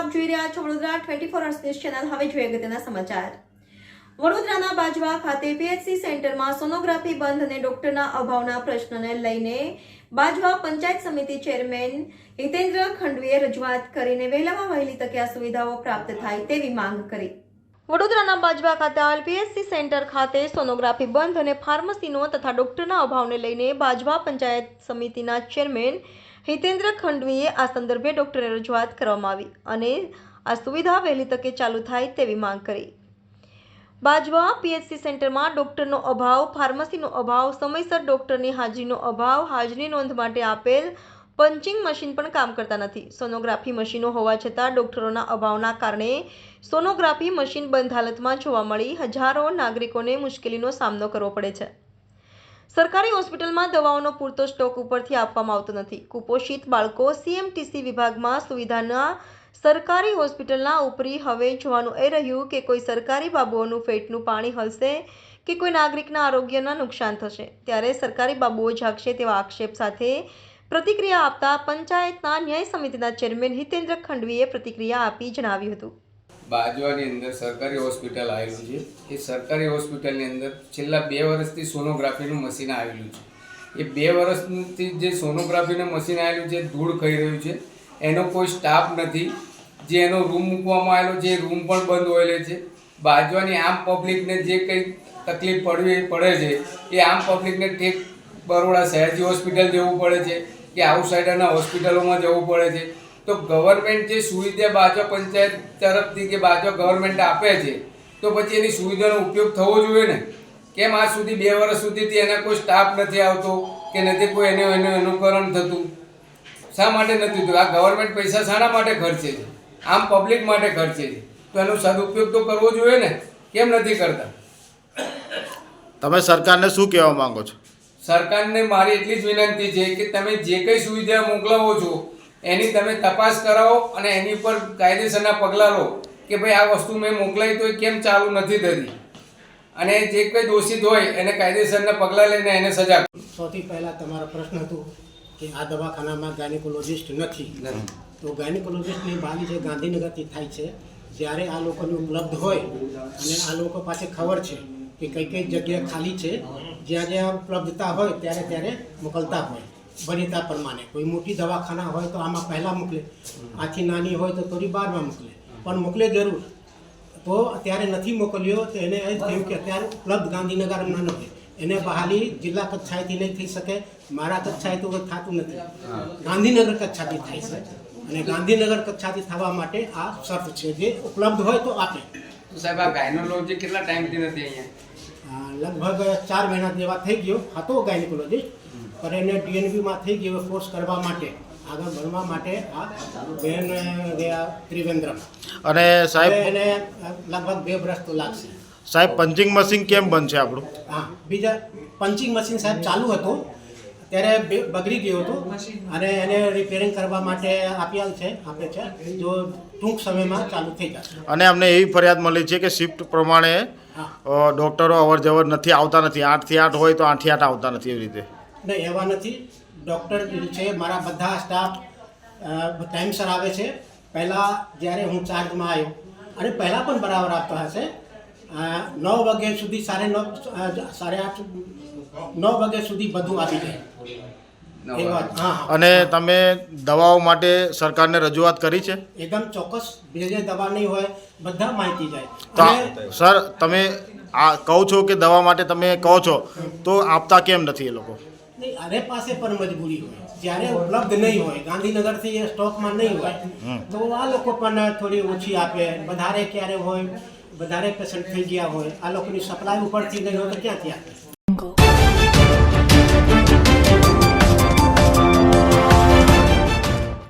આપ જોઈ રહ્યા છો Vadodara twenty four hours channel હવે જોઈએ અગત્યના સમાચાર. વડોદરાના બાજવા ખાતે પીએચસી સેન્ટરમાં સોનોગ્રાફી બંધ અને ડોક્ટરના અભાવના પ્રશ્નને લઈને બાજવા પંચાયત સમિતિ ચેરમેન હિતેન્દ્ર ખંડવીએ રજૂઆત કરીને વહેલામાં વહેલી તકે આ સુવિધાઓ પ્રાપ્ત થાય તેવી માંગ કરી. વડોદરાના બાજવા ખાતે હાલ પીએચસી સેન્ટર ખાતે સોનોગ્રાફી બંધ અને ફાર્મસીનો તથા ડોક્ટરના અભાવને લઈને બાજવા પંચાયત સમિતિના ચેરમેન હિતેન્દ્ર ખંડવીએ આ સંદર્ભે ડોક્ટરને રજૂઆત કરવામાં આવી અને આ સુવિધા વહેલી તકે ચાલુ થાય તેવી માંગ કરી. બાજવા પીએચસી સેન્ટરમાં ડોક્ટરનો અભાવ, ફાર્મસીનો અભાવ, સમયસર ડોક્ટરની હાજરીનો અભાવ, હાજરી નોંધ માટે આપેલ પંચિંગ મશીન પણ કામ કરતા નથી. સોનોગ્રાફી મશીનો હોવા છતાં ડોક્ટરોના અભાવના કારણે સોનોગ્રાફી મશીન બંધ હાલતમાં જોવા મળી હજારો નાગરિકોને મુશ્કેલીનો સામનો કરવો પડે છે. સરકારી હોસ્પિટલમાં દવાઓનો પૂરતો સ્ટોક ઉપરથી આપવામાં આવતો નથી. કુપોષિત બાળકો સીએમટીસી વિભાગમાં સુવિધાના સરકારી હોસ્પિટલના ઉપરી હવે જોવાનું એ રહ્યું કે કોઈ સરકારી બાબુઓનું પેટનું પાણી હલશે કે કોઈ નાગરિકના આરોગ્યના નુકસાન થશે. ત્યારે સરકારી બાબુઓ જાગશે તેવા આક્ષેપ સાથે પ્રતિક્રિયા આપતા પંચાયતના ન્યાય સમિતિના ચેરમેન હિતેન્દ્ર ખંડવીએ પ્રતિક્રિયા આપી જણાવ્યું હતું. બાજવાની અંદર સરકારી હોસ્પિટલ આવેલું છે. એ સરકારી હોસ્પિટલની અંદર છેલ્લા બે વર્ષથી સોનોગ્રાફીનું મશીન આવેલું છે. એ બે વર્ષથી જે સોનોગ્રાફીનું મશીન આવેલું છે ધૂળ ખાઈ રહ્યું છે. એનો કોઈ સ્ટાફ નથી. જે એનો રૂમ મૂકવામાં આવેલો છે, એ રૂમ પણ બંધ હોયેલો છે. બાજવાની આમ પબ્લિકને જે કંઈ તકલીફ પડવી, પડે છે, એ આમ પબ્લિકને ઠેક બરોડા સયાજી હોસ્પિટલ જવું પડે છે કે આઉટસાઇડરના હોસ્પિટલોમાં જવું પડે છે. તો ગવર્મેન્ટ જે સુવિધા બાજો પંચાયત તરફથી કે બાજો ગવર્મેન્ટ આપે છે તો પછી એની સુવિધાનો ઉપયોગ થવો જોઈએ ને? કેમ આજ સુધી બે વર્ષ સુધીથી એના કોઈ સ્ટાફ નથી આવતો કે નથી કોઈ એનું એનું અનુકરણ થતું? શા માટે નથી થતું? આ ગવર્મેન્ટ પૈસા શાના માટે ખર્ચે છે? આમ પબ્લિક માટે ખર્ચે છે? તો એનો સદુપયોગ તો કરવો જોઈએ ને? કેમ નથી કરતા? તમે સરકારને શું કહેવા માંગો છો? સરકારને મારી એટલી જ વિનંતી છે કે તમે જે કંઈ સુવિધા મોકલાવો છો એની તમે તપાસ કરાવો અને એની ઉપર કાયદેસરના પગલાં લો કે ભાઈ આ વસ્તુ મેં મોકલાવી તો એ કેમ ચાલુ નથી થતી. અને જે કંઈ દોષિત હોય એને કાયદેસરના પગલાં લઈને એને સજા સૌથી પહેલાં તમારો પ્રશ્ન હતો કે આ દવાખાનામાં ગાયનિકોલોજિસ્ટ નથી. તો ગાયનિકોલોજિસ્ટની બાલી જે ગાંધીનગરથી થાય છે જ્યારે આ લોકોને ઉપલબ્ધ હોય અને આ લોકો પાસે ખબર છે કે કઈ કઈ જગ્યા ખાલી છે જ્યાં જ્યાં ઉપલબ્ધતા હોય ત્યારે ત્યારે મોકલતા હોય. વરિતા પ્રમાણે. કોઈ મોટી દવાખાના હોય તો આમાં પહેલાં મોકલે. આથી નાની હોય તો થોડી બારમાં મોકલે. પણ મોકલે જરૂર. તો અત્યારે નથી મોકલ્યો તો એને એ થયું કે અત્યારે ઉપલબ્ધ ગાંધીનગરમાં નથી. એને બહાલી જિલ્લા કક્ષાએથી નહીં થઈ શકે મારા કક્ષાએ તો થતું નથી. ગાંધીનગર કક્ષાથી થાય છે. અને ગાંધીનગર કક્ષાથી થવા માટે આ શર્ત છે. જે ઉપલબ્ધ હોય તો આપે. તો સાહેબ આ ગાયનોલોજી કેટલા ટાઈમથી નથી અહીંયા? લગભગ ચાર મહિના જેવા થઈ ગયો. હતો ગાયનેકોલોજીસ્ટ પણ એને ડીએનબીમાં થઈ ગયો કોર્સ કરવા માટે આગળ ભણવા માટે આ બેન ગયા ત્રિવેન્દ્રમ. અને સાહેબ એને લગભગ બે વર્ષ તો લાગશે. સાહેબ પંચિંગ મશીન કેમ છે આપણું? હા બીજા પંચિંગ મશીન સાહેબ ચાલુ હતું. ત્યારે બગડી ગયું હતું. અને એને રિપેરિંગ કરવા માટે આપ્યા છે આપે છે. જો ટૂંક સમયમાં ચાલુ થઈ જશે. અને અમને એવી ફરિયાદ મળી છે કે શિફ્ટ પ્રમાણે ડૉક્ટરો અવર જવર નથી આવતા નથી. આઠથી આઠ હોય તો આઠથી આઠ આવતા નથી એવી રીતે. નહીં એવા નથી. ડૉક્ટર છે મારા બધા સ્ટાફ ટાઈમસર આવે છે. પહેલાં જ્યારે હું ચાર્જમાં આવ્યો અને પહેલાં પણ બરાબર આપતા હશે. નવ વાગ્યા સુધી સાડે નવ સાડા આઠ નવ વાગ્યા સુધી બધું આવી જાય. એ વાત. હા હા. અને તમે દવાઓ માટે સરકારને રજૂઆત કરી છે? એકદમ ચોક્કસ. જે જે દવા નહીં હોય બધા માહિતી જાય. તો સર તમે આ કહો છો કે દવા માટે તમે કહો છો તો આપતા કેમ નથી એ લોકો? નહીં, અરે પાસે પણ મજબૂરી હોય. જ્યારે ઉપલબ્ધ નહીં હોય ગાંધીનગરથી એ સ્ટોકમાં નહીં હોય તો આ લોકો પણ થોડી ઓછી આપે. વધારે ક્યારે હોય વધારે પેશન્ટ થઈ ગયા હોય આ લોકોની સપ્લાય ઉપરથી નહીં હોય તો ક્યાંથી આપે?